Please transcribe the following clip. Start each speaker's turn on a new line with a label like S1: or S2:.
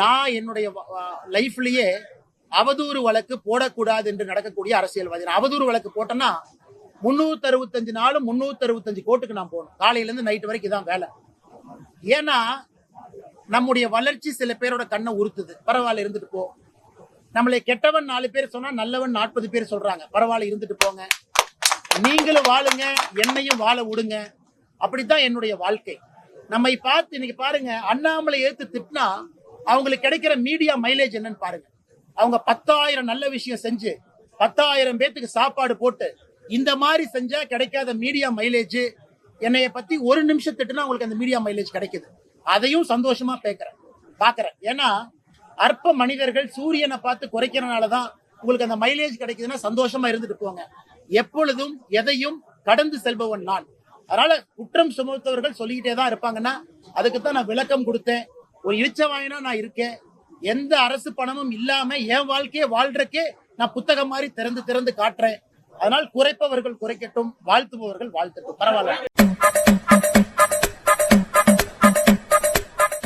S1: நான் என்னுடைய லைஃப்லயே அவதூறு வழக்கு போடக்கூடாது என்று நடக்கக்கூடிய அரசியல்வாதி. அவதூறு வழக்கு போட்டேன்னா முன்னூத்தி அறுபத்தஞ்சு நாளும் முன்னூத்தி அறுபத்தஞ்சு கோட்டுக்கு நான் போகணும். காலையில இருந்து நைட் வரைக்கும் தான் வேலை. ஏன்னா நம்முடைய வளர்ச்சி சில பேரோட கண்ணை உறுத்துது. பரவாயில்ல இருந்துட்டு போ. நம்மளை கெட்டவன் நாலு பேர் சொன்னா நல்லவன் நாற்பது பேர் சொல்றாங்க. பரவாயில்ல இருந்துட்டு போங்க. நீங்களும் வாழுங்க என்னையும் வாழ விடுங்க. அப்படித்தான் என்னுடைய வாழ்க்கை. நம்மை பார்த்து இன்னைக்கு பாருங்க அண்ணாமலை ஏத்து திட்டினா அவங்களுக்கு கிடைக்கிற மீடியா மைலேஜ் என்னன்னு பாருங்க. அவங்க பத்தாயிரம் நல்ல விஷயம் செஞ்சு பத்தாயிரம் பேத்துக்கு சாப்பாடு போட்டு இந்த மாதிரி செஞ்சா கிடைக்காத மீடியா மைலேஜ் என்னைய பத்தி ஒரு நிமிஷம் திட்டுனா உங்களுக்கு அந்த மீடியா மைலேஜ் கிடைக்குது. அதையும் சந்தோஷமா பேக்குறேன். பாக்குறேன். ஏன்னா அற்ப மனிதர்கள் சூரியனை பார்த்து குறைக்கிறனாலதான் உங்களுக்கு அந்த மைலேஜ் கிடைக்குதுன்னா சந்தோஷமா இருந்துட்டு போங்க. எப்பொழுதும் எதையும் கடந்து செல்பவன் நான். அதனால குற்றம் சுமத்தவர்கள் சொல்லிக்கிட்டே தான் இருப்பாங்கன்னா அதுக்கு தான் நான் விளக்கம் கொடுத்தேன். ஒரு இழிச்சவாயனா நான் இருக்கேன். எந்த அரசு பணமும் இல்லாம என் வாழ்க்கையை வாழ்றக்கே நான் புத்தகம் மாதிரி திறந்து திறந்து காட்டுறேன். அதனால் குறைப்பவர்கள் குறைக்கட்டும் வாழ்த்துபவர்கள் வாழ்த்தட்டும். பரவாயில்ல.